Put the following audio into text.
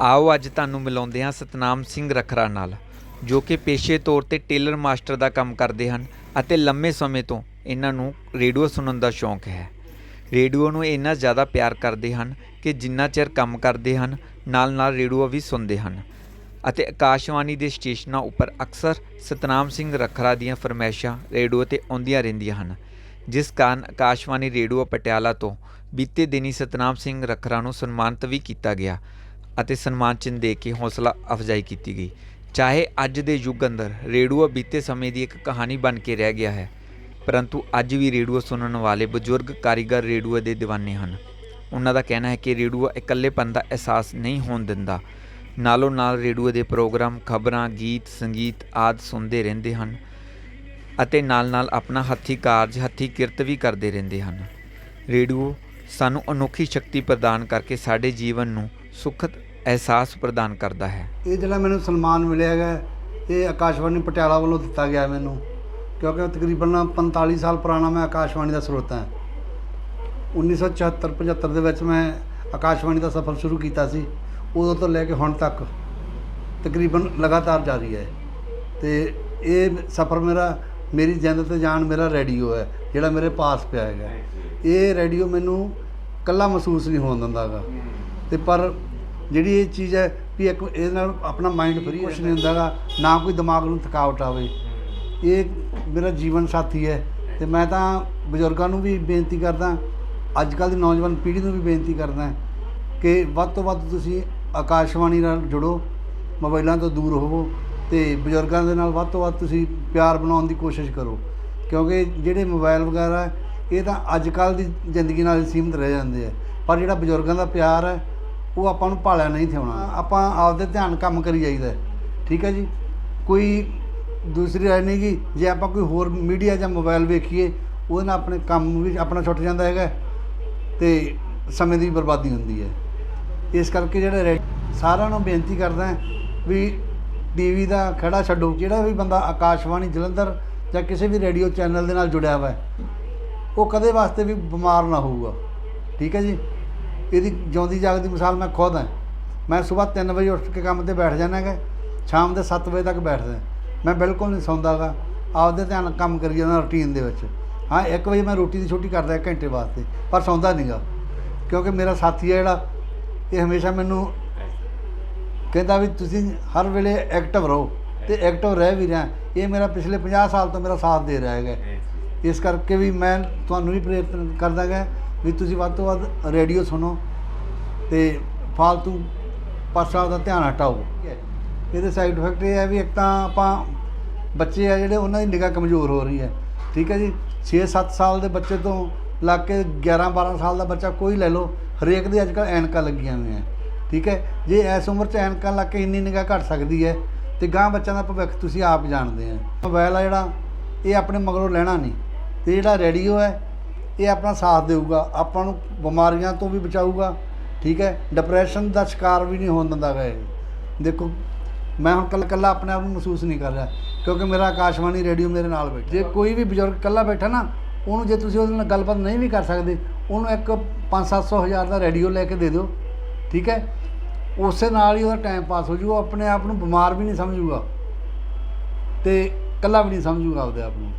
ਆਓ ਅੱਜ ਤੁਹਾਨੂੰ ਮਿਲਾਉਂਦੇ ਹਾਂ ਸਤਨਾਮ ਸਿੰਘ ਰਖਰਾ ਨਾਲ, ਜੋ ਕਿ ਪੇਸ਼ੇ ਤੌਰ ਤੇ ਟੇਲਰ ਮਾਸਟਰ ਦਾ ਕੰਮ ਕਰਦੇ ਹਨ ਅਤੇ ਲੰਮੇ ਸਮੇਂ ਤੋਂ ਇਹਨਾਂ ਨੂੰ ਰੇਡੀਓ ਸੁਣਨ ਦਾ ਸ਼ੌਂਕ ਹੈ। ਰੇਡੀਓ ਨੂੰ ਇੰਨਾ ਜ਼ਿਆਦਾ ਪਿਆਰ ਕਰਦੇ ਹਨ ਕਿ ਜਿੰਨਾ ਚਿਰ ਕੰਮ ਕਰਦੇ ਹਨ, ਨਾਲ-ਨਾਲ ਰੇਡੀਓ ਵੀ ਸੁਣਦੇ ਹਨ ਅਤੇ ਆਕਾਸ਼ਵਾਣੀ ਦੇ ਸਟੇਸ਼ਨਾਂ ਉੱਪਰ ਅਕਸਰ ਸਤਨਾਮ ਸਿੰਘ ਰਖਰਾ ਦੀਆਂ ਫਰਮਾਇਸ਼ਾਂ ਰੇਡੀਓ ਤੇ ਆਉਂਦੀਆਂ ਰਹਿੰਦੀਆਂ ਹਨ, ਜਿਸ ਕਾਰਨ ਆਕਾਸ਼ਵਾਣੀ ਰੇਡੀਓ ਪਟਿਆਲਾ ਤੋਂ ਬੀਤੇ ਦਿਨੀ ਸਤਨਾਮ ਸਿੰਘ ਰਖਰਾ ਨੂੰ ਸਨਮਾਨਿਤ ਵੀ ਕੀਤਾ ਗਿਆ ਅਤੇ ਸਨਮਾਨ ਚਿੰਨ੍ਹ ਦੇ ਕੇ ਹੌਸਲਾ ਅਫਜ਼ਾਈ ਕੀਤੀ ਗਈ। ਚਾਹੇ ਅੱਜ ਦੇ ਯੁੱਗ ਅੰਦਰ ਰੇਡੀਓ ਬੀਤੇ ਸਮੇਂ ਦੀ ਇੱਕ ਕਹਾਣੀ ਬਣ ਕੇ ਰਹਿ ਗਿਆ ਹੈ, ਪਰੰਤੂ ਅੱਜ ਵੀ ਰੇਡੀਓ ਸੁਣਨ ਵਾਲੇ ਬਜ਼ੁਰਗ ਕਾਰੀਗਰ ਰੇਡੀਓ ਦੇ دیਵਾਨੇ ਹਨ। ਉਹਨਾਂ ਦਾ ਕਹਿਣਾ ਹੈ ਕਿ ਰੇਡੀਓ ਇਕੱਲੇਪਨ ਦਾ ਅਹਿਸਾਸ ਨਹੀਂ ਹੋਣ ਦਿੰਦਾ। ਨਾਲੋਂ ਨਾਲ ਰੇਡੀਓ ਦੇ ਪ੍ਰੋਗਰਾਮ, ਖਬਰਾਂ, ਗੀਤ, ਸੰਗੀਤ ਆਦਿ ਸੁਣਦੇ ਰਹਿੰਦੇ ਹਨ ਅਤੇ ਨਾਲ-ਨਾਲ ਆਪਣਾ ਹੱਥੀ ਕਾਰਜ, ਹੱਥੀ ਕਿਰਤ ਵੀ ਕਰਦੇ ਰਹਿੰਦੇ ਹਨ। ਰੇਡੀਓ ਸਾਨੂੰ ਅਨੋਖੀ ਸ਼ਕਤੀ ਪ੍ਰਦਾਨ ਕਰਕੇ ਸਾਡੇ ਜੀਵਨ ਨੂੰ ਸੁਖਦ ਅਹਿਸਾਸ ਪ੍ਰਦਾਨ ਕਰਦਾ ਹੈ। ਇਹ ਜਿਹੜਾ ਮੈਨੂੰ ਸਨਮਾਨ ਮਿਲਿਆ ਹੈਗਾ, ਇਹ ਆਕਾਸ਼ਵਾਣੀ ਪਟਿਆਲਾ ਵੱਲੋਂ ਦਿੱਤਾ ਗਿਆ ਮੈਨੂੰ। ਕਿਉਂਕਿ ਤਕਰੀਬਨ 45 ਸਾਲ ਪੁਰਾਣਾ ਮੈਂ ਆਕਾਸ਼ਵਾਣੀ ਦਾ ਸਰੋਤਾ ਹਾਂ। 1974 75 ਦੇ ਵਿੱਚ ਮੈਂ ਆਕਾਸ਼ਵਾਣੀ ਦਾ ਸਫ਼ਰ ਸ਼ੁਰੂ ਕੀਤਾ ਸੀ। ਉਦੋਂ ਤੋਂ ਲੈ ਕੇ ਹੁਣ ਤੱਕ ਤਕਰੀਬਨ ਲਗਾਤਾਰ ਜਾਰੀ ਹੈ। ਤੇ ਇਹ ਸਫ਼ਰ ਮੇਰਾ, ਮੇਰੀ ਜਿੰਦ ਤੇ ਜਾਣ ਮੇਰਾ ਰੇਡੀਓ ਹੈ, ਜਿਹੜਾ ਮੇਰੇ ਪਾਸ ਪਿਆ ਹੈਗਾ। ਇਹ ਰੇਡੀਓ ਮੈਨੂੰ ਕੱਲਾ ਮਹਿਸੂਸ ਨਹੀਂ ਹੋਣ ਦਿੰਦਾਗਾ ਤੇ ਪਰ ਜਿਹੜੀ ਇਹ ਚੀਜ਼ ਹੈ ਵੀ ਇੱਕ ਇਹਦੇ ਨਾਲ ਆਪਣਾ ਮਾਈਂਡ ਫਰੀ ਕੁਛ ਨਹੀਂ ਹੁੰਦਾਗਾ ਨਾ ਕੋਈ ਦਿਮਾਗ ਨੂੰ ਥਕਾਵਟ ਆਵੇ। ਇਹ ਮੇਰਾ ਜੀਵਨ ਸਾਥੀ ਹੈ ਤੇ ਮੈਂ ਤਾਂ ਬਜ਼ੁਰਗਾਂ ਨੂੰ ਵੀ ਬੇਨਤੀ ਕਰਦਾ ਅੱਜ ਕੱਲ੍ਹ ਦੀ ਨੌਜਵਾਨ ਪੀੜ੍ਹੀ ਨੂੰ ਵੀ ਬੇਨਤੀ ਕਰਦਾ ਕਿ ਵੱਧ ਤੋਂ ਵੱਧ ਤੁਸੀਂ ਆਕਾਸ਼ਵਾਣੀ ਨਾਲ ਜੁੜੋ ਮੋਬਾਈਲਾਂ ਤੋਂ ਦੂਰ ਹੋਵੋ ਤੇ ਬਜ਼ੁਰਗਾਂ ਦੇ ਨਾਲ ਵੱਧ ਤੋਂ ਵੱਧ ਤੁਸੀਂ ਪਿਆਰ ਬਣਾਉਣ ਦੀ ਕੋਸ਼ਿਸ਼ ਕਰੋ। ਕਿਉਂਕਿ ਜਿਹੜੇ ਮੋਬਾਈਲ ਵਗੈਰਾ ਇਹ ਤਾਂ ਅੱਜ ਕੱਲ੍ਹ ਦੀ ਜ਼ਿੰਦਗੀ ਨਾਲ ਸੀਮਿਤ ਰਹਿ ਜਾਂਦੇ ਆ। ਪਰ ਜਿਹੜਾ ਬਜ਼ੁਰਗਾਂ ਦਾ ਪਿਆਰ ਹੈ ਉਹ ਆਪਾਂ ਨੂੰ ਭਾਲਿਆ ਨਹੀਂ ਥਿਆਉਣਾ ਆਪਾਂ ਆਪਦੇ ਧਿਆਨ ਕੰਮ ਕਰੀ ਜਾਈਦਾ। ਠੀਕ ਹੈ ਜੀ? ਕੋਈ ਦੂਸਰੀ ਰਾਏ ਨਹੀਂ ਕਿ ਜੇ ਆਪਾਂ ਕੋਈ ਹੋਰ ਮੀਡੀਆ ਜਾਂ ਮੋਬਾਈਲ ਵੇਖੀਏ ਉਹਦੇ ਨਾਲ ਆਪਣੇ ਕੰਮ ਵੀ ਆਪਣਾ ਛੁੱਟ ਜਾਂਦਾ ਹੈਗਾ ਤੇ ਸਮੇਂ ਦੀ ਬਰਬਾਦੀ ਹੁੰਦੀ ਹੈ। ਇਸ ਕਰਕੇ ਜਿਹੜੇ ਸਾਰਿਆਂ ਨੂੰ ਬੇਨਤੀ ਕਰਦਾ ਵੀ ਟੀਵੀ ਦਾ ਖੜਾ ਛੱਡੋ। ਜਿਹੜਾ ਵੀ ਬੰਦਾ ਆਕਾਸ਼ਵਾਣੀ ਜਲੰਧਰ ਜਾਂ ਕਿਸੇ ਵੀ ਰੇਡੀਓ ਚੈਨਲ ਦੇ ਨਾਲ ਜੁੜਿਆ ਹੋਇਆ ਹੈ ਉਹ ਕਦੇ ਵਾਸਤੇ ਵੀ ਬਿਮਾਰ ਨਾ ਹੋਊਗਾ। ਠੀਕ ਹੈ ਜੀ? ਇਹਦੀ ਜਿਉਂਦੀ ਜਾਗਦੀ ਮਿਸਾਲ ਮੈਂ ਖੁਦ ਹਾਂ। ਮੈਂ ਸਵੇਰ 3 ਵਜੇ ਉੱਠ ਕੇ ਕੰਮ ਤੇ ਬੈਠ ਜਾਣਾ ਹੈਗਾ ਸ਼ਾਮ ਦੇ 7 ਵਜੇ ਤੱਕ ਬੈਠਦਾ ਮੈਂ ਬਿਲਕੁਲ ਨਹੀਂ ਸੌਂਦਾਗਾ ਆਪਦੇ ਧਿਆਨ ਕੰਮ ਕਰੀ ਜਾਂਦਾ ਰੁਟੀਨ ਦੇ ਵਿੱਚ। ਹਾਂ 1 ਵਜੇ ਮੈਂ ਰੋਟੀ ਦੀ ਛੁੱਟੀ ਕਰਦਾ ਘੰਟੇ ਵਾਸਤੇ ਪਰ ਸੌਂਦਾ ਨਹੀਂਗਾ ਕਿਉਂਕਿ ਮੇਰਾ ਸਾਥੀ ਹੈ ਜਿਹੜਾ ਇਹ ਹਮੇਸ਼ਾ ਮੈਨੂੰ ਕਹਿੰਦਾ ਵੀ ਤੁਸੀਂ ਹਰ ਵੇਲੇ ਐਕਟਿਵ ਰਹੋ ਤੇ ਐਕਟਿਵ ਰਹਿ ਵੀ ਰਿਹਾ। ਇਹ ਮੇਰਾ ਪਿਛਲੇ 50 ਸਾਲ ਤੋਂ ਮੇਰਾ ਸਾਥ ਦੇ ਰਿਹਾ ਹੈਗਾ। ਇਸ ਕਰਕੇ ਵੀ ਮੈਂ ਤੁਹਾਨੂੰ ਵੀ ਪ੍ਰੇਰਿਤ ਕਰਦਾ ਗਾ ਵੀ ਤੁਸੀਂ ਵੱਧ ਤੋਂ ਵੱਧ ਰੇਡੀਓ ਸੁਣੋ ਤੇ ਫालतू ਪਾਸਾ ਦਾ ਧਿਆਨ ਹਟਾਓ। ਇਹਦੇ ਸਾਈਡ ਇਫੈਕਟ ਇਹ ਹੈ ਵੀ ਇੱਕ ਤਾਂ ਆਪਾਂ ਬੱਚੇ ਆ ਜਿਹੜੇ ਉਹਨਾਂ ਦੀ ਨਿਗਾਹ ਕਮਜ਼ੋਰ ਹੋ ਰਹੀ ਹੈ। ਠੀਕ ਹੈ ਜੀ? 6-7 ਸਾਲ ਦੇ ਬੱਚੇ ਤੋਂ ਲੱਗ ਕੇ 11-12 ਸਾਲ ਦਾ ਬੱਚਾ ਕੋਈ ਲੈ ਲਓ, ਹਰੇਕ ਦੇ ਅੱਜ ਕੱਲ੍ਹ ਐਨਕਾਂ ਲੱਗੀਆਂ ਹੋਈਆਂ ਠੀਕ ਹੈ? ਜੇ ਇਸ ਉਮਰ 'ਚ ਐਨਕਾਂ ਲੱਗ ਕੇ ਇੰਨੀ ਨਿਗਾਹ ਘਟ ਸਕਦੀ ਹੈ ਤੇ ਗਾਂ ਬੱਚਿਆਂ ਦਾ ਭਵਿੱਖ ਤੁਸੀਂ ਆਪ ਜਾਣਦੇ ਆ ਮੋਬਾਈਲ ਆ ਜਿਹੜਾ, ਇਹ ਆਪਣੇ ਮਗਰੋਂ ਲੈਣਾ ਨਹੀਂ। ਤੇ ਜਿਹੜਾ ਰੇਡੀਓ ਹੈ ਇਹ ਆਪਣਾ ਸਾਥ ਦੇਊਗਾ। ਆਪਾਂ ਨੂੰ ਬਿਮਾਰੀਆਂ ਤੋਂ ਵੀ ਬਚਾਊਗਾ। ਠੀਕ ਹੈ? ਡਿਪਰੈਸ਼ਨ ਦਾ ਸ਼ਿਕਾਰ ਵੀ ਨਹੀਂ ਹੋਣ ਦਿੰਦਾ ਗਾ ਇਹ। ਦੇਖੋ, ਮੈਂ ਹੁਣ ਕੱਲਾ ਕੱਲਾ ਆਪਣੇ ਆਪ ਨੂੰ ਮਹਿਸੂਸ ਨਹੀਂ ਕਰ ਰਿਹਾ, ਕਿਉਂਕਿ ਮੇਰਾ ਆਕਾਸ਼ਵਾਣੀ ਰੇਡੀਓ ਮੇਰੇ ਨਾਲ ਬੈਠਾ। ਜੇ ਕੋਈ ਵੀ ਬਜ਼ੁਰਗ ਕੱਲਾ ਬੈਠਾ ਨਾ, ਉਹਨੂੰ ਜੇ ਤੁਸੀਂ ਉਹਦੇ ਨਾਲ ਗੱਲਬਾਤ ਨਹੀਂ ਵੀ ਕਰ ਸਕਦੇ, ਉਹਨੂੰ ਇੱਕ 5-700 ਹਜ਼ਾਰ ਦਾ ਰੇਡੀਓ ਲੈ ਕੇ ਦੇ ਦਿਓ। ਠੀਕ ਹੈ? ਉਸੇ ਨਾਲ ਹੀ ਉਹਦਾ ਟਾਈਮ ਪਾਸ ਹੋ ਜਾਊਗਾ ਆਪਣੇ ਆਪ ਨੂੰ ਬਿਮਾਰ ਵੀ ਨਹੀਂ ਸਮਝੂਗਾ। ਤੇ ਕੱਲਾ ਵੀ ਨਹੀਂ ਸਮਝੂਗਾ ਆਪਦੇ ਆਪ ਨੂੰ।